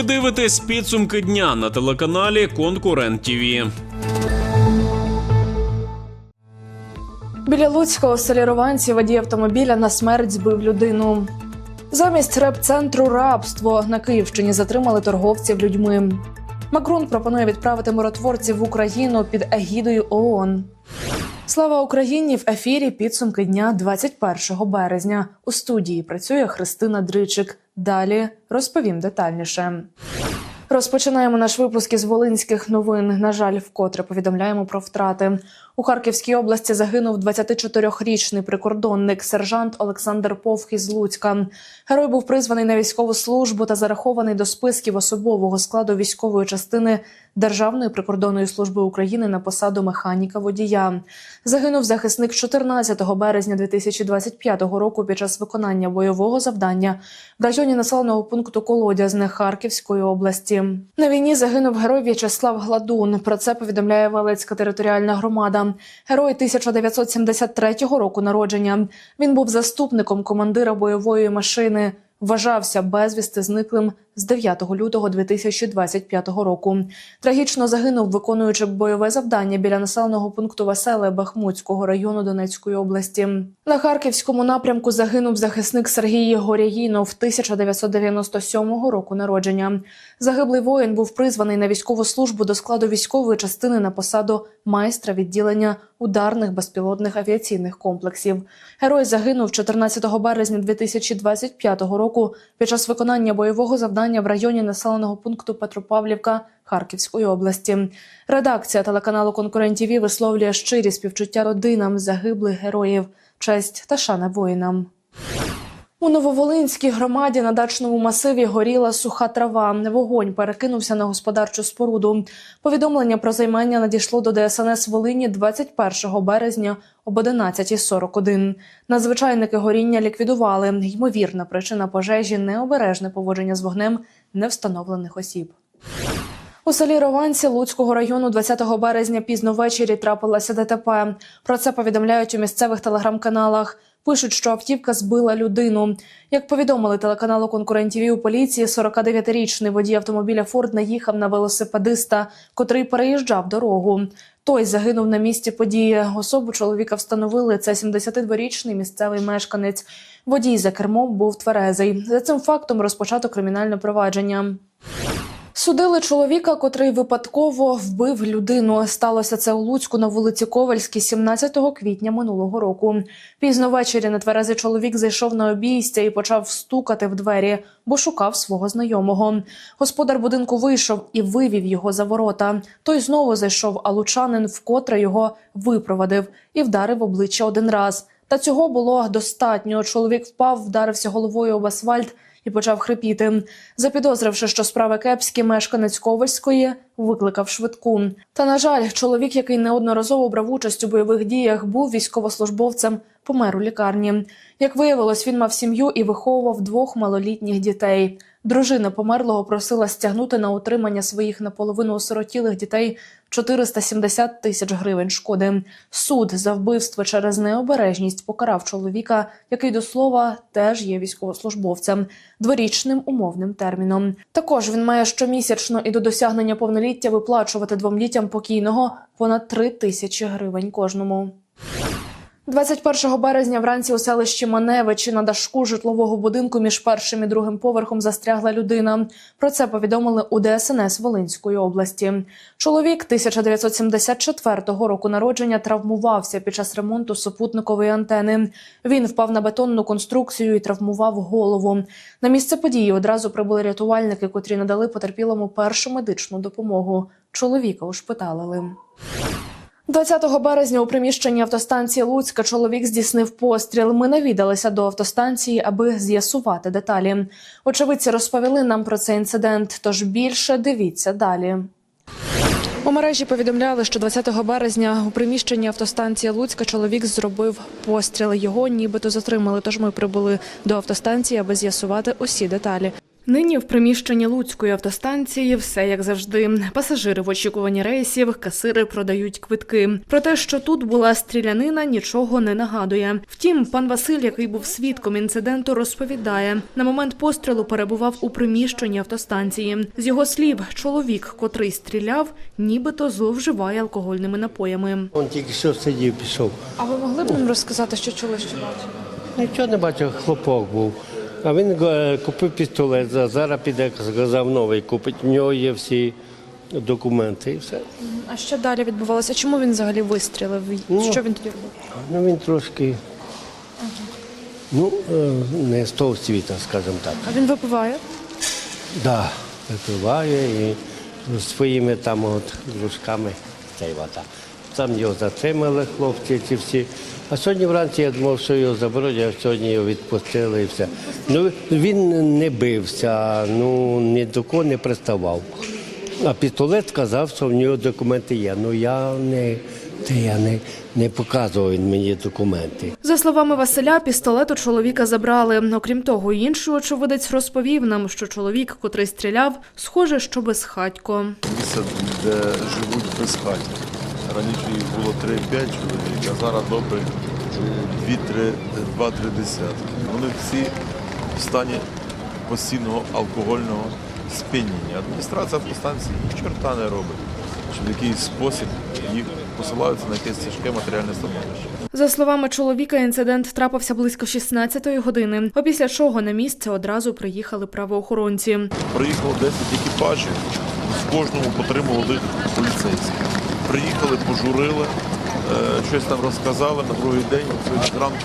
Ви дивитесь підсумки дня на телеканалі Конкурент ТІВІ. Біля Луцького в селі водій автомобіля на смерть збив людину. Замість реп-центру рабство на Київщині затримали торговців людьми. Макрон пропонує відправити миротворців в Україну під егідою ООН. Слава Україні в ефірі підсумки дня 21 березня. У студії працює Христина Дричик. Далі розповім детальніше. Розпочинаємо наш випуск із волинських новин. На жаль, вкотре повідомляємо про втрати. У Харківській області загинув 24-річний прикордонник сержант Олександр Повх із Луцька. Герой був призваний на військову службу та зарахований до списків особового складу військової частини Державної прикордонної служби України на посаду механіка водія. Загинув захисник 14 березня 2025 року під час виконання бойового завдання в районі населеного пункту Колодязне Харківської області. На війні загинув герой В'ячеслав Гладун. Про це повідомляє Валецька територіальна громада. Герой 1973 року народження. Він був заступником командира бойової машини. Вважався безвісти зниклим з 9 лютого 2025 року. Трагічно загинув, виконуючи бойове завдання біля населеного пункту Веселе Бахмутського району Донецької області. На харківському напрямку загинув захисник Сергій Горяїнов 1997 року народження. Загиблий воїн був призваний на військову службу до складу військової частини на посаду майстра відділення ударних безпілотних авіаційних комплексів. Герой загинув 14 березня 2025 року під час виконання бойового завдання в районі населеного пункту Петропавлівка Харківської області. Редакція телеканалу Конкурент ТІВІ висловлює щирі співчуття родинам загиблих героїв, честь та шана воїнам. У Нововолинській громаді на дачному масиві горіла суха трава. Вогонь перекинувся на господарчу споруду. Повідомлення про займання надійшло до ДСНС Волині 21 березня об 11.41. Надзвичайники горіння ліквідували. Ймовірна причина пожежі необережне поводження з вогнем невстановлених осіб. У селі Рованці Луцького району 20 березня пізно ввечері трапилося ДТП. Про це повідомляють у місцевих телеграм-каналах. Пишуть, що автівка збила людину. Як повідомили телеканалу конкурентів у поліції, 49-річний водій автомобіля Форд наїхав на велосипедиста, котрий переїжджав дорогу. Той загинув на місці події. Особу чоловіка встановили. Це 72-річний місцевий мешканець. Водій за кермом був тверезий. За цим фактом розпочато кримінальне провадження. Судили чоловіка, котрий випадково вбив людину. Сталося це у Луцьку на вулиці Ковальській 17 квітня минулого року. Пізно ввечері нетверезий чоловік зайшов на обійстя і почав стукати в двері, бо шукав свого знайомого. Господар будинку вийшов і вивів його за ворота. Той знову зайшов, а лучанин вкотре його випровадив і вдарив обличчя один раз. Та цього було достатньо. Чоловік впав, вдарився головою об асфальт і почав хрипіти. Запідозривши, що справи кепські, мешканець Ковальської викликав швидку. Та на жаль, чоловік, який неодноразово брав участь у бойових діях, був військовослужбовцем, помер у лікарні. Як виявилось, він мав сім'ю і виховував двох малолітніх дітей. Дружина померлого просила стягнути на утримання своїх наполовину осиротілих дітей 470 тисяч гривень шкоди. Суд за вбивство через необережність покарав чоловіка, який до слова теж є військовослужбовцем, дворічним умовним терміном. Також він має щомісячно і до досягнення повноліття виплачувати двом дітям покійного понад 3 тисячі гривень кожному. 21 березня вранці у селищі Маневичі на дашку житлового будинку між першим і другим поверхом застрягла людина. Про це повідомили у ДСНС Волинської області. Чоловік 1974 року народження травмувався під час ремонту супутникової антени. Він впав на бетонну конструкцію і травмував голову. На місце події одразу прибули рятувальники, котрі надали потерпілому першу медичну допомогу. Чоловіка ушпиталили. 20 березня у приміщенні автостанції Луцька чоловік здійснив постріл. Ми навідалися до автостанції, аби з'ясувати деталі. Очевидці розповіли нам про цей інцидент. Тож більше дивіться далі. У мережі повідомляли, що 20 березня у приміщенні автостанції Луцька чоловік зробив постріл. Його нібито затримали. Тож ми прибули до автостанції, аби з'ясувати усі деталі. Нині в приміщенні Луцької автостанції все як завжди. Пасажири в очікуванні рейсів, касири продають квитки. Про те, що тут була стрілянина, нічого не нагадує. Втім, пан Василь, який був свідком інциденту, розповідає: на момент пострілу перебував у приміщенні автостанції. З його слів, чоловік, котрий стріляв, нібито зловживає алкогольними напоями. Він тільки що сидів, пішов. А ви могли б нам розказати, що чули, що бачили? Нічого не бачив, хлопок був. А він е, купив пістолет, зараз піде, сказав, новий купить. У нього є всі документи і все. А що далі відбувалося? Чому він взагалі вистрілив? Ну. Що він тоді робив? Ну він трошки, ну, е, не з того світа, скажімо так. А він випиває? Да, випиває і своїми там от дружками цей вата. Там його затримали хлопці ці всі. А сьогодні вранці я думав, що його заберуть, а сьогодні його відпустили і все. Ну він не бився, ну ні до кого не приставав. А пістолет сказав, що в нього документи є. Ну я не, те я не, не показував він мені документи. За словами Василя, пістолет у чоловіка забрали. Окрім того, інший очевидець розповів нам, що чоловік, котрий стріляв, схоже, що безхатько. місце, де живуть без хаті. Раніше їх було 3-5 чоловік, а зараз добре 2-3 десятки. Вони всі в стані постійного алкогольного сп'яніння. Адміністрація автостанції ні чорта не робить, що в якийсь спосіб їх посилаються на якесь тяжке матеріальне становище. За словами чоловіка, інцидент трапився близько 16-ї години. Опісля чого на місце одразу приїхали правоохоронці. Приїхало 10 екіпажів, з кожному по три молодих поліцейських. Приїхали, пожурили, щось там розказали на другий день. Сьогодні зранку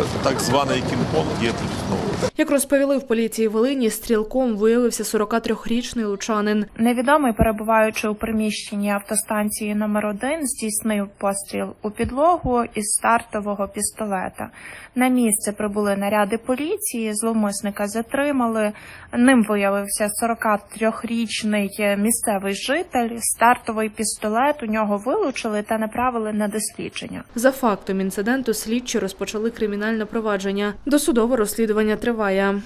е, так званий кінг-понг є тут знову. Як розповіли в поліції Волині, стрілком виявився 43-річний лучанин. Невідомий, перебуваючи у приміщенні автостанції номер 1 здійснив постріл у підлогу із стартового пістолета. На місце прибули наряди поліції, зловмисника затримали. Ним виявився 43-річний місцевий житель. Стартовий пістолет у нього вилучили та направили на дослідження. За фактом інциденту слідчі розпочали кримінальне провадження. Досудове розслідування триває.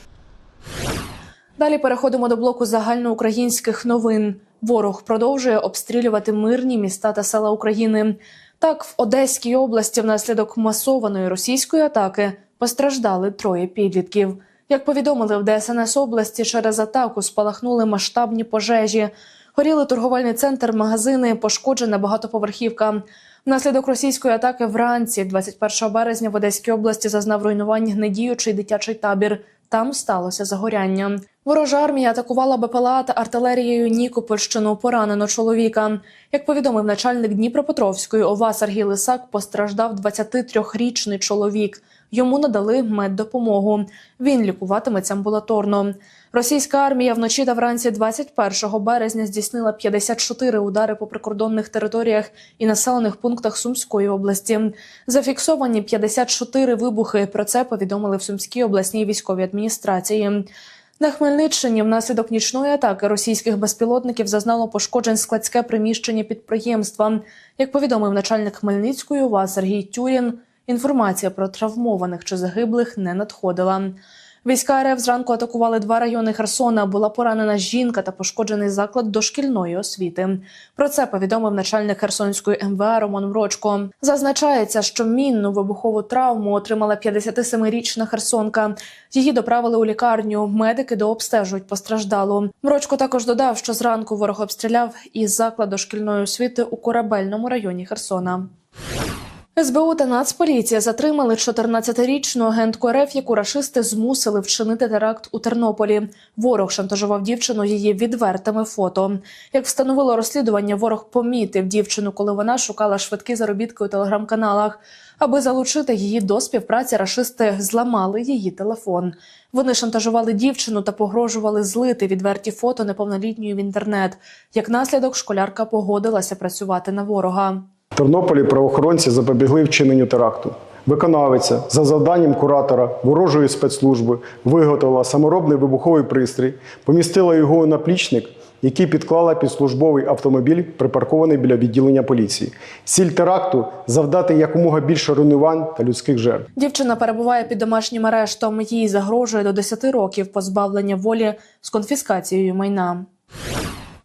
Далі переходимо до блоку загальноукраїнських новин. Ворог продовжує обстрілювати мирні міста та села України. Так, в Одеській області внаслідок масованої російської атаки постраждали троє підлітків. Як повідомили в ДСНС області, через атаку спалахнули масштабні пожежі. Горіли торговельний центр, магазини, пошкоджена багатоповерхівка. Внаслідок російської атаки вранці, 21 березня, в Одеській області зазнав руйнувань недіючий дитячий табір. Там сталося загоряння. Ворожа армія атакувала БПЛА та артилерією Нікопольщину. Поранено чоловіка. Як повідомив начальник Дніпропетровської ОВА Сергій Лисак, постраждав 23-річний чоловік. Йому надали меддопомогу. Він лікуватиметься амбулаторно. Російська армія вночі та вранці 21 березня здійснила 54 удари по прикордонних територіях і населених пунктах Сумської області. Зафіксовані 54 вибухи. Про це повідомили в Сумській обласній військовій адміністрації. На Хмельниччині внаслідок нічної атаки російських безпілотників зазнало пошкоджень складське приміщення підприємства. Як повідомив начальник Хмельницької ОВА Сергій Тюрін, інформація про травмованих чи загиблих не надходила. Війська РФ зранку атакували два райони Херсона. Була поранена жінка та пошкоджений заклад дошкільної освіти. Про це повідомив начальник Херсонської МВА Роман Мрочко. Зазначається, що мінну вибухову травму отримала 57-річна херсонка. Її доправили у лікарню. Медики дообстежують постраждалу. Мрочко також додав, що зранку ворог обстріляв і заклад дошкільної освіти у корабельному районі Херсона. СБУ та Нацполіція затримали 14-річну агентку РФ, яку рашисти змусили вчинити теракт у Тернополі. Ворог шантажував дівчину її відвертими фото. Як встановило розслідування, ворог помітив дівчину, коли вона шукала швидкі заробітки у телеграм-каналах. Аби залучити її до співпраці, рашисти зламали її телефон. Вони шантажували дівчину та погрожували злити відверті фото неповнолітньої в інтернет. Як наслідок, школярка погодилася працювати на ворога. Тернополі правоохоронці запобігли вчиненню теракту. Виконавиця за завданням куратора ворожої спецслужби виготовила саморобний вибуховий пристрій, помістила його у наплічник які підклала під службовий автомобіль, припаркований біля відділення поліції. Ціль теракту завдати якомога більше руйнувань та людських жертв. Дівчина перебуває під домашнім арештом. Їй загрожує до 10 років позбавлення волі з конфіскацією майна.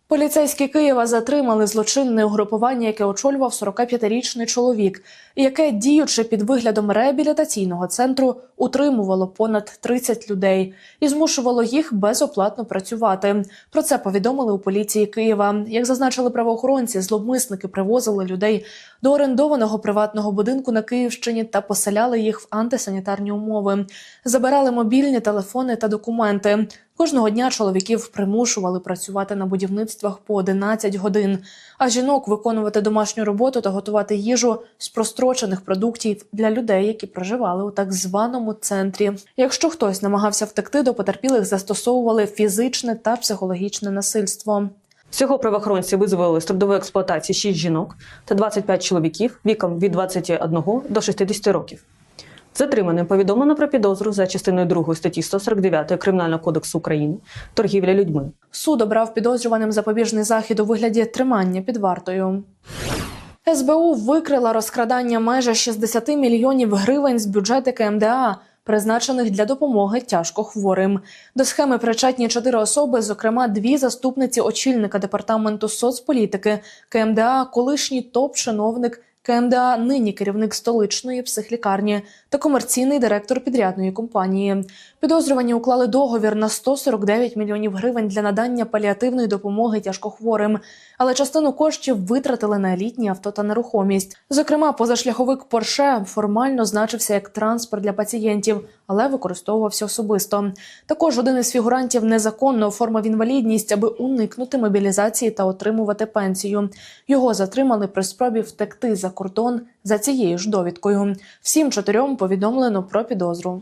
Поліцейські Києва затримали злочинне угрупування, яке очолював 45-річний чоловік, яке, діючи під виглядом реабілітаційного центру, утримувало понад 30 людей і змушувало їх безоплатно працювати. Про це повідомили у поліції Києва. Як зазначили правоохоронці, зловмисники привозили людей до орендованого приватного будинку на Київщині та поселяли їх в антисанітарні умови, забирали мобільні телефони та документи. Кожного дня чоловіків примушували працювати на будівництвах по 11 годин, а жінок виконувати домашню роботу та готувати їжу з прострочених продуктів для людей, які проживали у так званому центрі. Якщо хтось намагався втекти, до потерпілих застосовували фізичне та психологічне насильство. Всього правоохоронці визволили з трудової експлуатації 6 жінок та 25 чоловіків віком від 21 до 60 років. Затриманим повідомлено про підозру за частиною 2 статті 149 Кримінального кодексу України торгівля людьми. Суд обрав підозрюваним запобіжний захід у вигляді тримання під вартою. СБУ викрила розкрадання майже 60 мільйонів гривень з бюджету КМДА, призначених для допомоги тяжко хворим. До схеми причетні чотири особи, зокрема дві заступниці очільника департаменту соцполітики КМДА, колишній топ-чиновник КМДА, нині керівник столичної психлікарні та комерційний директор підрядної компанії. Підозрювані уклали договір на 149 мільйонів гривень для надання паліативної допомоги тяжкохворим, але частину коштів витратили на елітні авто та нерухомість. Зокрема, позашляховик Порше формально значився як транспорт для пацієнтів, але використовувався особисто. Також один із фігурантів незаконно оформив інвалідність, аби уникнути мобілізації та отримувати пенсію. Його затримали при спробі втекти за кордон за цією ж довідкою. Всім чотирьом повідомлено про підозру.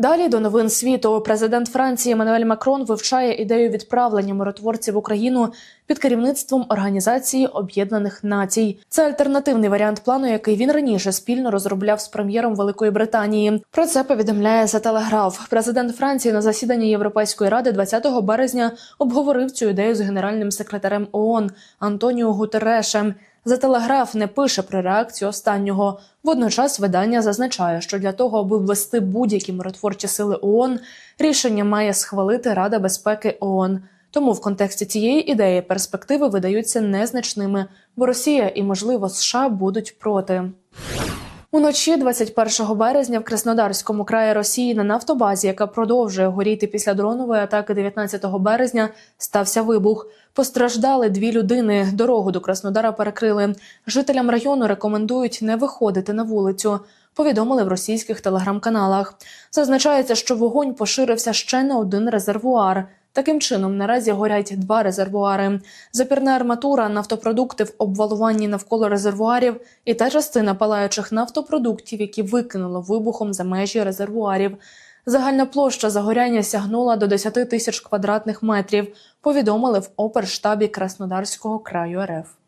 Далі до новин світу президент Франції Еммануель Макрон вивчає ідею відправлення миротворців в Україну під керівництвом Організації Об'єднаних Націй. Це альтернативний варіант плану, який він раніше спільно розробляв з прем'єром Великої Британії. Про це повідомляє за телеграф. Президент Франції на засіданні Європейської ради 20 березня обговорив цю ідею з генеральним секретарем ООН Антоніо Гутерешем. За телеграф не пише про реакцію останнього. Водночас видання зазначає, що для того, аби ввести будь-які миротворчі сили ООН, рішення має схвалити Рада безпеки ООН. Тому в контексті цієї ідеї перспективи видаються незначними, бо Росія і, можливо, США будуть проти. Уночі 21 березня в Краснодарському краї Росії на нафтобазі, яка продовжує горіти після дронової атаки 19 березня, стався вибух. Постраждали дві людини. Дорогу до Краснодара перекрили. Жителям району рекомендують не виходити на вулицю. Повідомили в російських телеграм-каналах. Зазначається, що вогонь поширився ще на один резервуар. Таким чином, наразі горять два резервуари: запірна арматура, нафтопродукти в обвалуванні навколо резервуарів і та частина палаючих нафтопродуктів, які викинуло вибухом за межі резервуарів. Загальна площа загоряння сягнула до 10 тисяч квадратних метрів. Повідомили в оперштабі Краснодарського краю РФ.